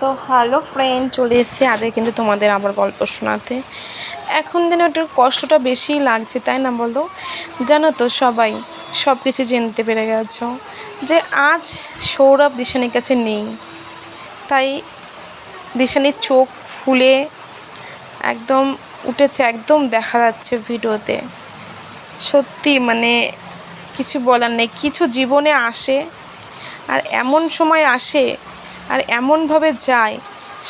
তো hello friend, চলে এসেছি আগে কিন্তু তোমাদের আবার গল্প শোনাতে। এখন যেন একটু কষ্টটা বেশি লাগছে, তাই না বলো? জানো তো সবাই সব কিছু জানতে পেরে গেছ যে আজ সৌরভ দিশানির কাছে নেই। তাই দিশানির চোখ ফুলে একদম উঠেছে, একদম দেখা যাচ্ছে ভিডিওতে। সত্যি মানে কিছু বলার নেই, কিছু জীবনে আসে আর এমন সময় আসে আর এমনভাবে যায়,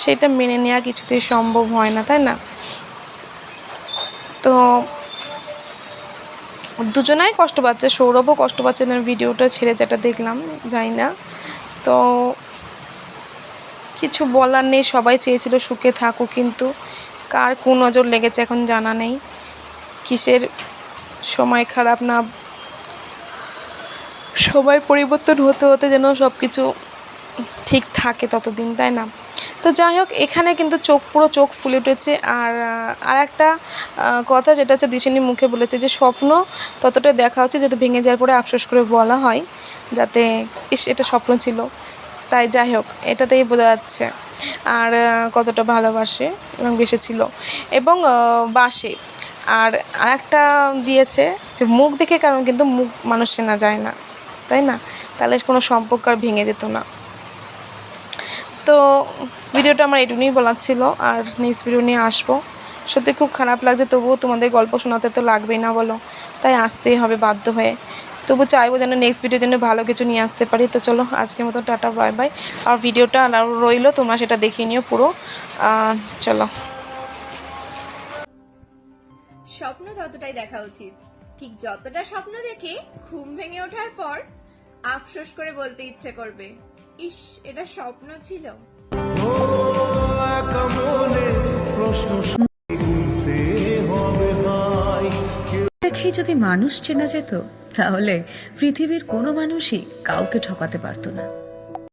সেটা মেনে নেওয়া কিছুতেই সম্ভব হয় না, তাই না? তো দুজনাই কষ্ট পাচ্ছে, সৌরভও কষ্ট পাচ্ছে না ভিডিওটা ছেড়ে যেটা দেখলাম, জানি না। তো কিছু বলার নেই, সবাই চেয়েছিল সুখে থাকুক, কিন্তু কার কোন নজর লেগেছে এখন জানা নেই। কিসের সময় খারাপ না, সবাই পরিবর্তন হতে হতে যেন সব কিছু ঠিক থাকে ততদিন, তাই না? তো যাই হোক, এখানে কিন্তু চোখ, পুরো চোখ ফুলে উঠেছে। আর আর একটা কথা যেটা হচ্ছে দিশানি মুখে বলেছে যে স্বপ্ন ততটা দেখা হচ্ছে যেহেতু ভেঙে যাওয়ার পরে আফসোস করে বলা হয়, যাতে ইস, এটা স্বপ্ন ছিল। তাই যাই হোক, এটাতেই বোঝা যাচ্ছে। আর কতটা ভালোবাসে এবং বেশি ছিল। এবং বাসে। আর আরেকটা দিয়েছে যে মুখ দেখে কারণ কিন্তু মুখ মানুষ চেনা যায় না, তাই না? তাহলে কোনো সম্পর্ক আর ভেঙে যেত না। তো ভিডিওটা আমার এটুকুই বলার ছিল, আর নেক্সট ভিডিও নিয়ে আসব। সত্যি খুব খারাপ লাগছে, তবুও তোমাদের গল্প শোনাতে তো লাগবেই না বলো। তাই আসতেই হবে বাধ্য হয়ে। তবু চাইব যেন নেক্সট ভিডিওর জন্য ভালো কিছু নিয়ে আসতে পারি। তো চলো, আজকের মতো টাটা বাই বাই আর ভিডিওটা আর রইল, তোমরা সেটা দেখিয়ে নিও পুরো। চলো। স্বপ্ন ততটাই দেখা উচিত। ঠিক যতটা স্বপ্ন দেখে, ঘুম ভেঙে ওঠার পর আফসোস করে বলতে ইচ্ছে করবে। ইস, এটা স্বপ্ন ছিল। দেখেই যদি মানুষ চেনা যেত, তাহলে পৃথিবীর কোনো মানুষই কাউকে ঠকাতে পারত না।